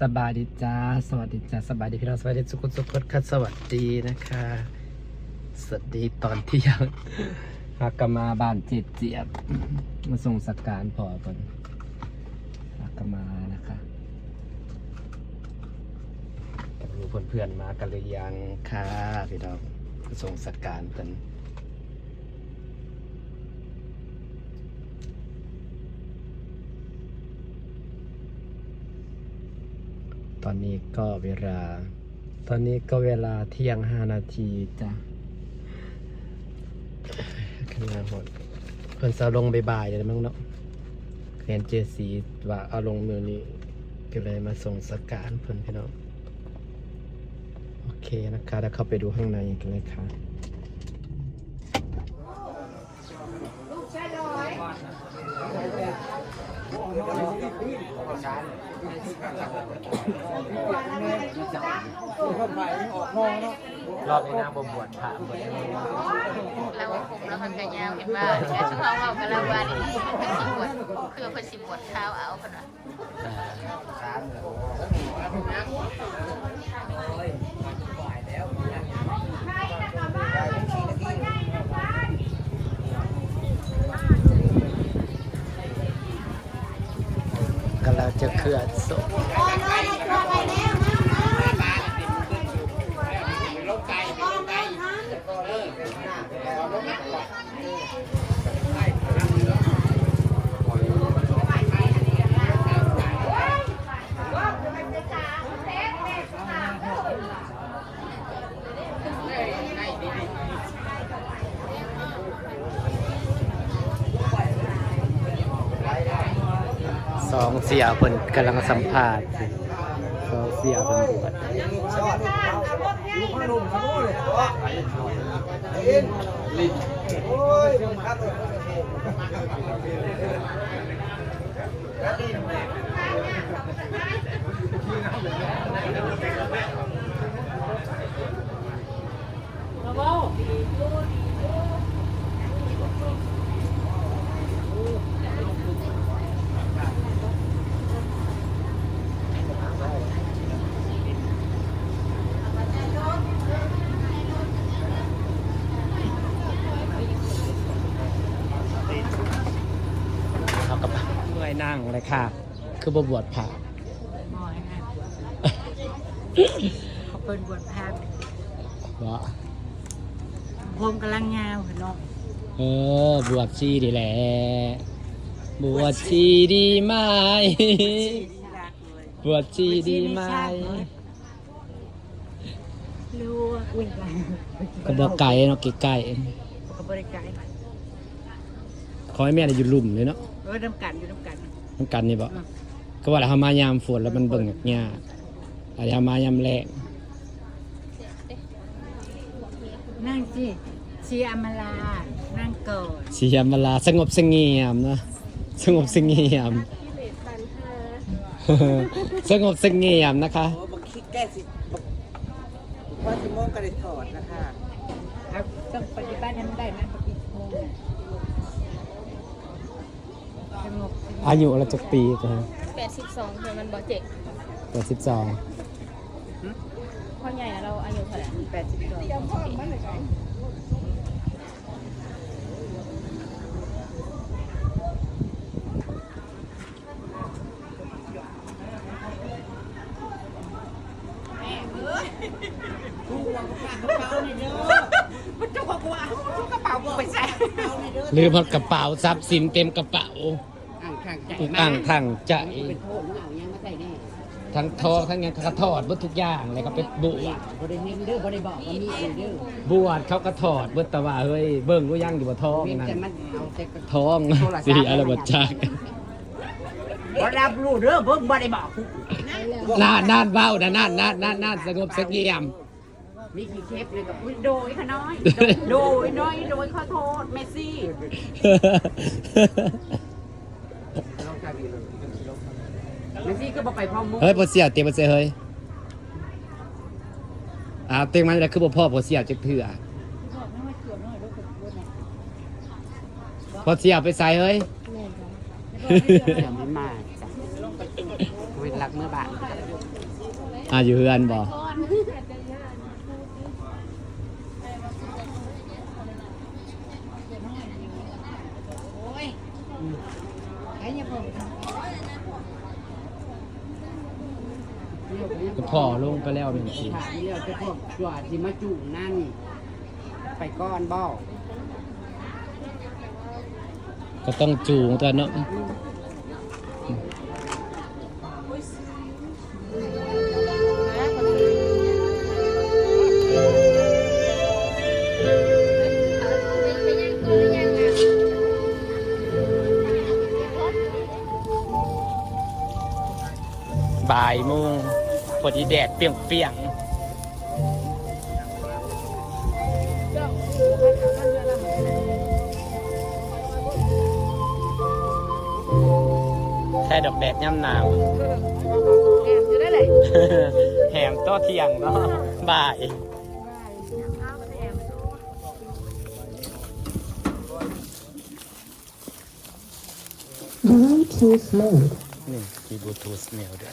สบายดีจ้า สวัสดีจ้า สบายดีพี่น้องสวัสดีสุขุมสุขดค่ะสวัสดีนะคะ สวัสดีตอนเที่ยงหากกมาบ้านเจ็ดเจียบ มาส่งสักการพอก่อนหากกมานะคะรู้เพื่อนๆมากันหรือยังค่ะพี่น้องส่งสักการกัน ต อนนี้ก็เวลา ตอนนี้ก็เวลาเที่ยงห้านาทีจ้ะขึ้นมาหมดเพิ่นจะลงบ่ายๆเลยมั้งเนาะเห็นเจสีว่าเอาลงมือนี้ ก็เลยมาส่งสการเพิ่นพี่น้องโอเคนะคะแล้วเข้าไปดูข้างในกันเลยค่ะ รอบนี้นางบวบวชพระบวชแล้วผมแล้วมันก็ยาวเห็นว่าแค่ช่วงเรากำลังว่านี่เพิ่นสิบวชคือเพิ่นสิบวชเท้าเอาคนละ ก็เรา จะเคลื่อนศพส เสียเพิ่นกำลังสัมภาษณ์สองเสียเพิ่นบวชเขากับเมื่อยนั่ง เลยค่ะ คือบวบวชพระหมอยค่ะเขาเปิดบวชภาพว่าผมกำลังยาวเนาะเออบวชชีดีแหละบวชชีดีไหมบวชชีดีไหมรู้ว่าอุ้ยก็บอกไก่เนาะไก่เขาบริการขอให้แม่ได้อยู่ลุ่มเลยเนาะเออน้ำกันอยู่น้ำกัน มันกันนี่บ่ก็ว่าแล้วเขามายามฝนแล้วมันเบิ่งยากอะไรเขามายามแรงนั่งสิชีอำมาลา นั่งก่อนเสียมเวลาสงบเสงี่ยมเนาะสงบเสงี่ยม สงบเสงี่ยมนะคะ โอ้บักคิดแก้สิบักว่าสิโมงก็ได้ถอดนะคะเอาต้องปฏิบัติให้มันได้นะปฏิโมงสงบ อายุเราจะปีกันแปดสิบสองเพื่อนมันบอกเจ็กแปดสิบสองพ่อใหญ่อะเราอายุเท่าไหร่แปดสิบสองมันเจ้าของกูเอาทุกกระเป๋ากูไปใส่หรือพอกระเป๋าทรัพย์สินเต็มกระเป๋า อ่างข้างใจตั้งทั้งใจเป็นโทษมึงเอายังมาใส่แน่ทั้งทองทั้งหยังเขาก็ทอดเบิดทุกอย่างเลยก็ไปบวชบริเวณเด้อบริบอกว่ามีอยู่เด้อบวชเขาก็ทอดเบิดแต่ว่าเฮ้ยเบิ่งว่ายังอยู่บ่ทองเพียงนั่นแต่มันเอาแต่กระทองสีอะไรบ่จักบ่รับรู้เด้อเบิ่งบ่ได้บอกกูน่านน่านเว้านะน่านน่านน่านน่านสงบเสงี่ยม มีกี่เคปเลยกับอุ๊ยโดยขน้อย โดยน้อยโดยขอโทษเมสซี่เมสซี่ก็บอกไปพร้อมมุกเฮ้ยบ่เสียเต็มบ่เสียเฮ้ยอ่าเต็มมันแล้วคือบ่พ่อบ่เสียจักเทื่อพอเสียไปใส่เฮ้ยอย่าไม่มาจ้ะเวลารักเมื่อบานอะอยู่เฮือนบ่ ก็พ่อลงไปแล้วเป็นทีถามเรื่องจะพวกชัวที่มาจุ่นั่น ไปก้อนบ่ก็ต้องจูงตัวเนาะบ่ายโมงพ อดีแดดเปรี้ยงๆแค่ดอกแดดย่ำหนาวแหมโตเที่ยงเนาะบ่าย Bluetooth mode. นี่มีบลูทูธเมลด้วย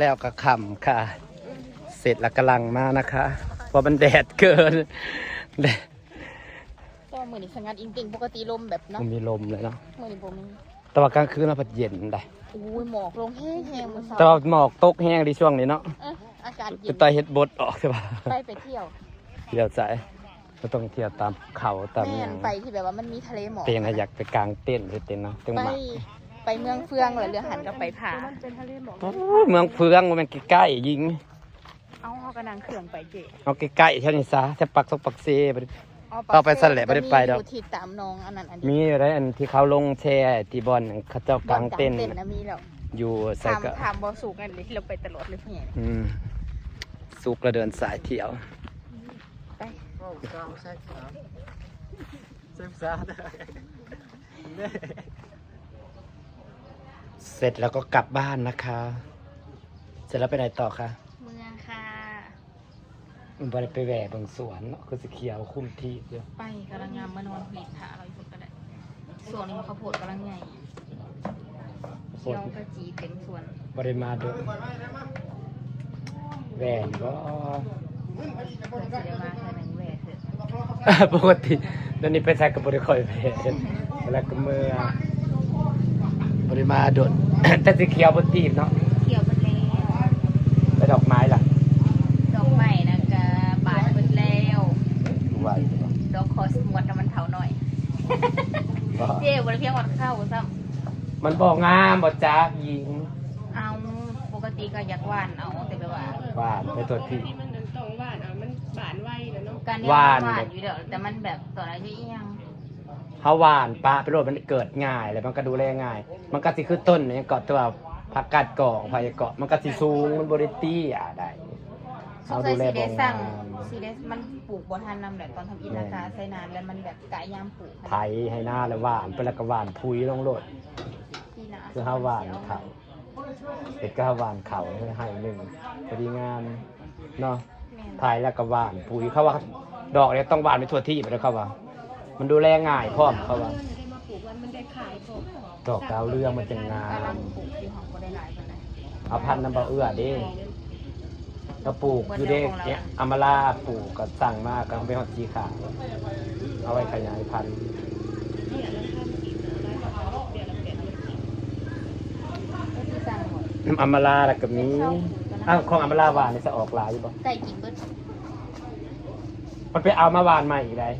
แล้วก็ขำค่ะ เสร็จแล้วกำลังมานะคะเพราะมันแดดเกินแดดก็มือนี้สงัดอิงติงปกติลมแบบเนาะมันมีลมเลยเนาะมือนี้ผมมีแต่ว่ากลางคืนมันพัดเย็นได้อุ้ยหมอกลงแห้งแห้งมือแต่เช้าว่าหมอกตกแห้งดีช่วงนี้เนาะเอ้ยอากาศเย็จะนตายเฮ็ดบดออกใช่ปะไปไปเที่ยวเดี๋ยวใจก็ต้องเที่ยวตามเขาตามแม่หยันงไปที่แบบว่ามันมีทะเลหมอกเตียงอะอยากไปกลางเต้นท์ไปเต้นท์เนาะตึงไปหมา ไปเมืองเฟืองหรือเรือหันก็ไปผาโอ้ยเมืองเฟืองมันใกล้ๆยิง เอาเขากระนังเครื่องไปเจเอาใกล้ๆเท่านี้ซะแค่ปักซกปักเซไปเอาไปสั่นแหละบ่ได้ไปดอกมียู่ที่ตามหนองอันนั้นอันมีนี้อะไรอันที่เขาลงแช่ที่บอลเขาเจ้ากลางเต้นท์เต้นนะมีแล้วอยู่ใส่ถามก็ถามบอสูงกันเลยที่เราไปตลอดเลยพี่ใหญ่อืมสุกระเดินสายเที่ยว ไปเสร็จแล้วก็กลับบ้านนะคะ เสร็จแล้วไปไหนต่อคะเมืองค่ะ มันไปไปแหวบางสวนเนาะคือสีเขียวคุ้มที่เดียวไปกำลังงามมานอนผลิตหาเราอยู่ก็ได้ส่วนนี้ข้าวโพดกำลังใหญ่โคเขียตวรกระจีเต็มสวนบริมาเด้วยแหวนก็ เพื่อจะได้มาแค่หนึ่งแหวนเถอะปกติเดี๋ยวนี้ไปใช้กับบริคอยแหวนแล้วก็เมื่อ บริมาโดด แต่สีเขียวบนตีบเนาะเขียวมันแล้วแล้วดอกไม้ล่ะดอกใหม่นะกะบานเบิดแล้ว ไหวดอกคอสมวดน้ำมันเผาหน่อย บ่เจ๊บริเพียงวัดเข้าซ้มันบอกงามบ่จ้าหญิงำเอาปกติก็อยากหวานเอาแต่แบบว่าหวานไปตัวที่ที่มันต้องหวานอะมันหวานไวนะเนาะการเนี้ยหวาน หวานอยู่เดี๋ยวแต่มันแบบตอนอายุเอียง เฮาหวานปลาไปโรดมันเกิดง่ายแล้วมันก็ดูแลง่าย มันก็สิคือต้นเนี่ยเกาะตัวผักกาดกอกพายเกาะมันก็สิสูงมันบ่ได้เตี้ยได้สงสัยสีได้สั่งงามสีได้มันปลูกบ่ทันนำแหละตอนทำอินทากาใส่นานแล้วมันแบบกะยามปลูกไถให้หน้าแล้วหวานไปแล้วก็หวานพุยลงโลด ที่นาคือห้าหวานเขาเด็กก็ห้าหวานเขาให้หนึ่งพอดีงามเนาะแม่นไทยแล้วก็หวานปุ๋ยเขาว่า ดอกเนี่ยต้องหวานไปทั่วที่ไปแล้วเขาว่า มันดูแลง่ายพร้อมเขาว่าได้มาปลูกวันมันได้ขายผมดอกดาวเรืองมันจะงากำลัมงปลูกอยู่ของบ่ได้หลายปานใดเอาพันธุ์น้ำเบาเอื้อเด้ก็ปลูกอยู่เด้เนี่ยอามาลาปลูกก็สั่งมากก็เอาไปหอดจีขาวเอาไว้ขยายพันธุ์เนี่ยแล้วทำอีกนะได้ราคาเดือนละแปดหมื่นก็ที่สั่งหมดน้ำอามาลาแล้วก็มีอ้าวของอามาลาหวานนี่จะออกหลายอยู่ปะไก่กินเบิดมันไปเอามาหวานใหม่อีกได้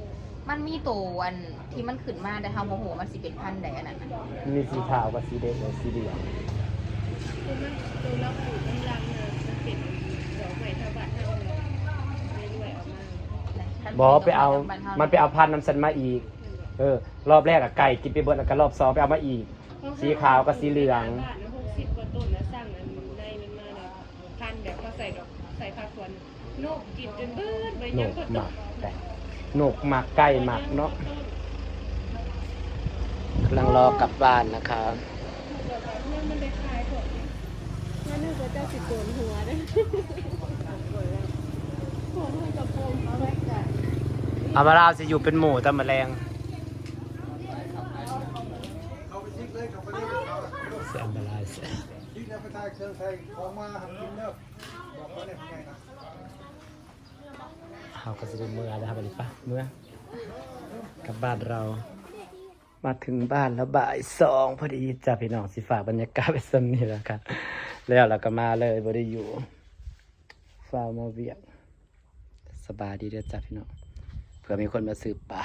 มันมีตัวอันที่มันขึ้นมาแต่เฮาโมโหมันสิเป็นพันธุ์ใดอันนั้นน่ะมันมีสีขาวกับสีแดงกับสีเหลืองคือมันตัวเราปลูกกำลังเนี่ยมันเป็นดอกใหม่เท่าบาทเท่าเลยเรื่อยๆออกมาบอกไปเอา มันไปเอาพันธุ์น้ำสันมาอีกไปเออ รอบแรกอะไก่กินไปเบิดแล้วก็รอบสองไปเอามาอีก สีขาวกับสีเหลืองบาทนะหกสิบกว่าต้นนะสั่งอันในมันมาเลยพันแบบเขาใส่ดอกใส่ผักสวนนกกินจนเบิดใบหนยังกก็หตมักก แต่ห นกหมักไก่หมักเนาะกำลังรอกลับบ้านนะครับเนี่ยมันได้คลายพวกนี้งั้นนึกว่าเจ้าสิโกนหัวเด้หัวหัวกระโปรงเอาไว้กันเอามาลาวจะอยู่เป็นหมูแต่แมลงเสียอันตรายเสียที่เนี่ยไปทายเครื่องไทยของมาหักกินเนอะบอกเขาเนี่ยไงนะ เราก็จะได้เมื่อนะครับวันนี้ปะเมื่อกลับบ้านเรา มาถึงบ้านแล้วบ่ายสองพอดีจ้าพี่น้องสิฝากบรรยากาศไปสำนี่แล้วกับแล้วเราก็มาเลยบริอยู่ฟ้าวมเวียกสบายดีเด้อจ้าพี่น้องเผื่อมีคนมาสืบป่า